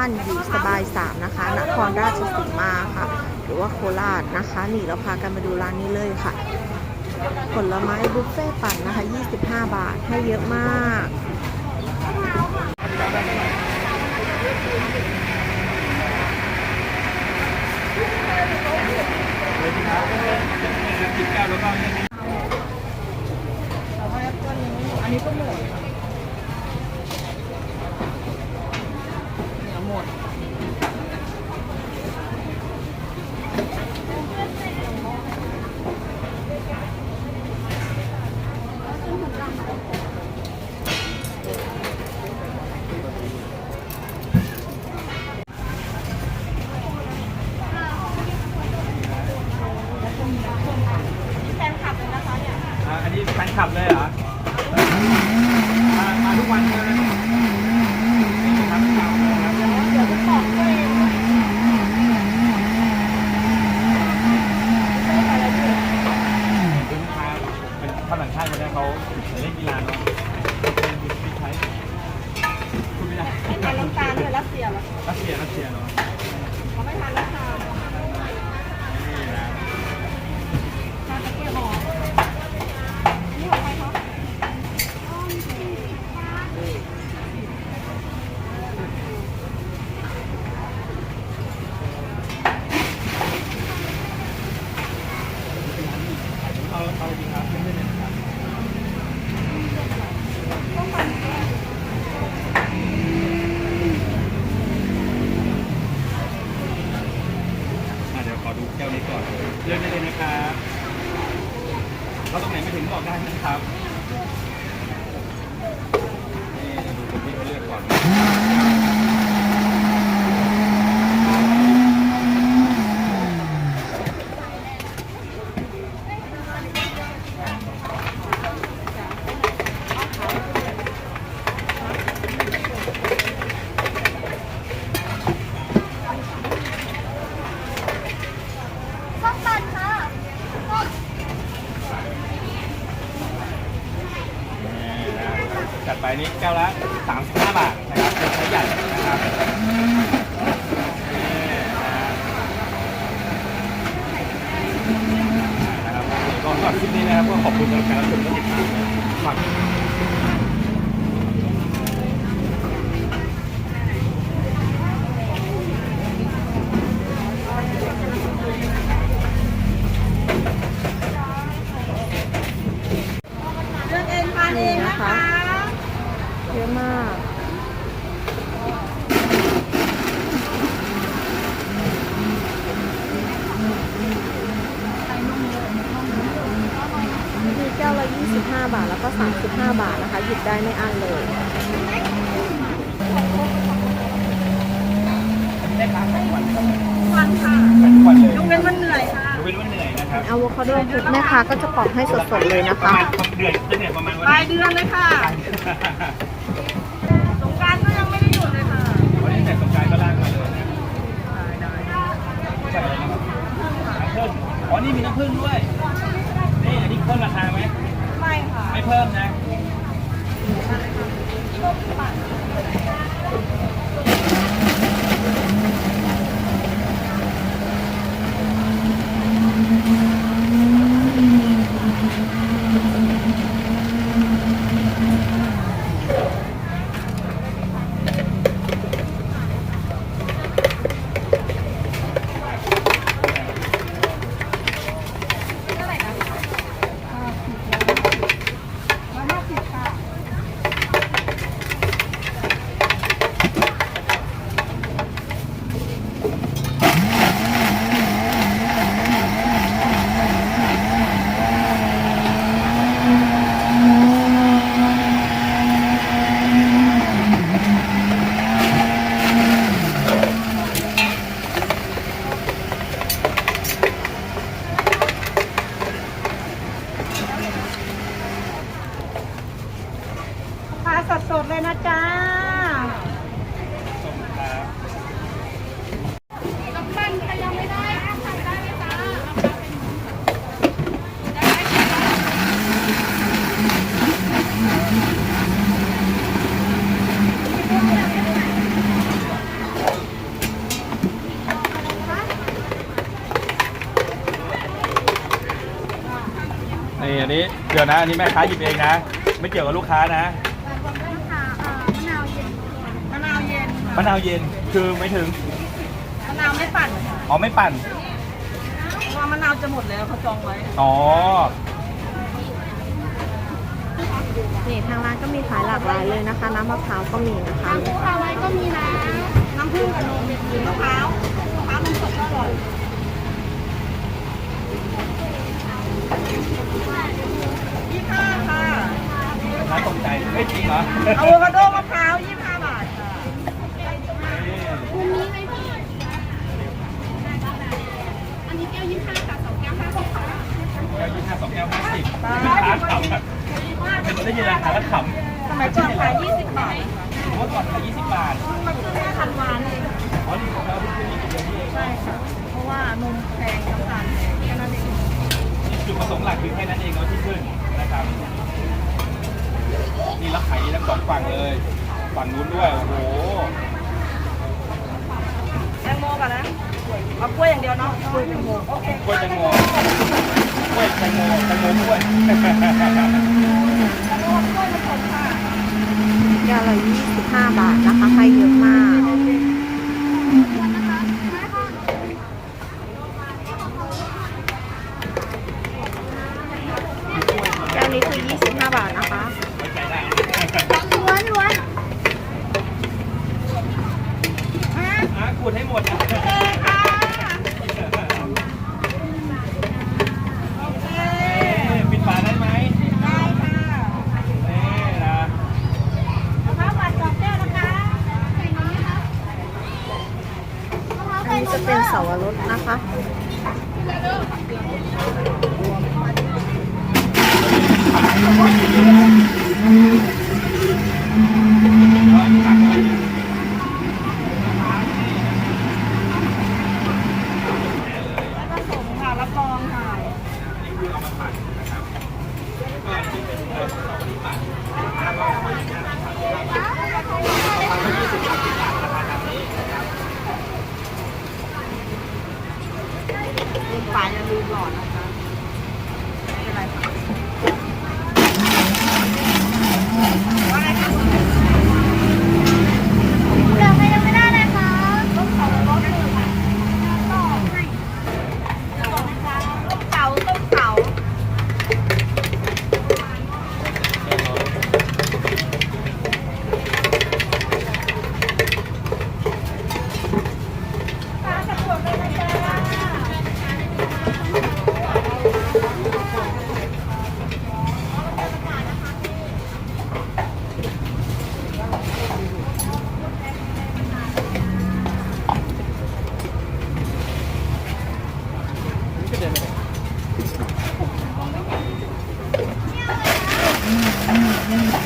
านอยู่สบายสามนะคะนครราชสีมาค่ะ หรือว่าโคราชนะคะนี่เราพากันมาดูร้านนี้เลยค่ะ ผลไม้บุฟเฟ่ต์ปั่นนะคะ 25 บาทให้เยอะมากอันนี้ก็หมดเนี่ยหมด อ่าอันนี้แฟนคลับเลยเหรอมามาทุกวันเลยนี่ครับครับเป็นลูกค้าเป็นฝรั่งชาติคนนี้ เขาเล่นกีฬาเนาะเป็นพี่ใช้คุณไม่ได้ ไม่ทานน้ำตาลเลยรัสเซียเหรอ รัสเซียรัสเซียเนาะ เขาไม่ทานน้ำตาล นี่นะ ทานตะเกียบหอมนี่ของใครคะ เอาเอาดีครับไม่ได้เลยนะครับอะเดี๋ยวขอดูแก้วนี้ก่อนเลือกได้เลยนะครับเราตรงไหนไม่ถึงบอกได้นะครับนี่ดูคนที่เขาเลือกก่อน ส้มตันค่ะ นี่นะจัดไป นี้แก้วละ 35 บาทนะครับเป็นไซส์ใหญ่นะครับนี่นะนะครับก็สำหรับคลิปนี้นะครับก็ขอบคุณสำหรับการรับชมและติดตามฝาก เลือกเองทานเองนะคะ เยอะมาก มีแก้วละ 25 บาทแล้วก็ 35 บาทนะคะ หยิบได้ไม่อั้นเลยได้พักทุกวันวันค่ะทุกวันเลยยกเว้นวันเหนื่อยค่ะยกเว้นวันเหนื่อยนะครับอะโวคาโดพุกแม่ค้าก็จะปอกให้สดๆเลยนะประคะมาณเดือนจะเหนื่อยประมาณวันปลายไหนเดือนเลยค่ะ สงกรารก็ยังไม่ได้หยุดเลยค่ะ วันนี้แต่สงกรารก็ลากมาเลยนะใส่อะไรนะครับน้ำผึ้งอ๋อ นี่มีน้ำผึ้งด้วย นี่อันนี้เพิ่มราคาไหม ไม่ค่ะ ไม่เพิ่มนะ ม นี่อันนี้เดี๋ยวนะอันนี้แม่ค้าหยิบเองนะ ไม่เกี่ยวกับลูกค้านะมะนาวเย็นมะนาวเย็นคือไม่ถึงมะนาวไม่ปั่นอ๋อไม่ปั่นเพราะว่ามะนาวจะหมดแล้วเขาจองไว้ อ๋อนี่ทางร้านก็มีขายหลากหลายเลยนะคะ น้ำมะพร้าวก็มีนะคะน้ำผึ้งเอาไว้ก็มีนะน้ำผึ้งกับนมหรือมะพร้าวมะพร้าวนมสดก็อร่อย ยี่ห้าค่ะน่าตกใจเฮ้ยจริงเหรออะโวคาโดมะพร้าวยี่ห้าบาทค่ะแก้วยี่ห้าสองแก้วห้าสิบลูกค้าขำอะเป็นได้ยินราคาแล้วขำ ประสงค์หลักคือแค่นั้นเองเนาะที่ขึ้นนะครับ นี่แล้วขายทั้งสองฝั่งเลย ฝั่งนู้นด้วย โอ้โหแตงโมก่อนนะเอากล้วยอย่างเดียวเนาะกล้วยแตงโมโอเคกล้วยแตงโมกล้วยแตงโมแตงโมกล้วยแก้วละ25 บาทนะคะให้เยอะมาก แก้วนี้คือ 25 บาทนะคะ ล้วนล้วน นะขูดให้หมดนะ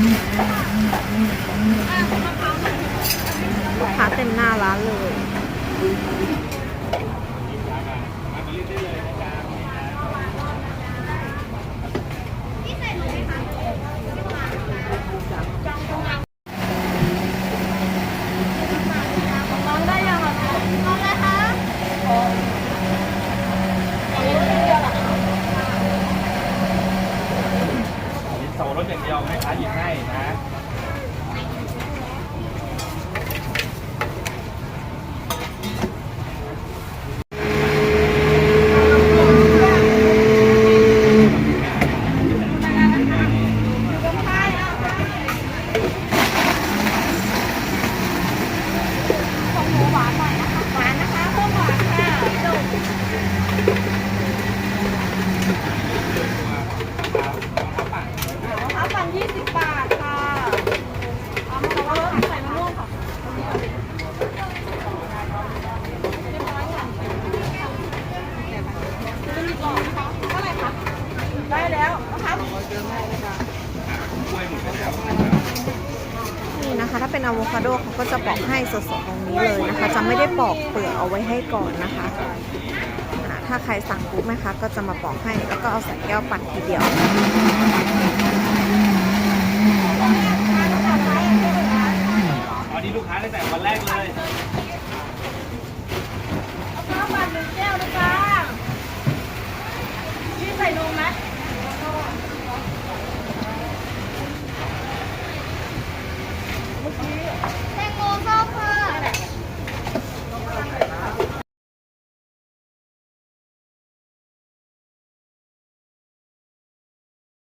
Mm-hmm. ให้สดๆตรงนี้เลยนะคะ จะไม่ได้ปอกเปลือกเอาไว้ให้ก่อนนะคะ ถ้าใครสั่งปุ๊บนะคะก็จะมาปอกให้แล้วก็เอาใส่แก้วปั่นทีเดียวอันนี้ลูกค้าตั้งแต่วันแรกเลย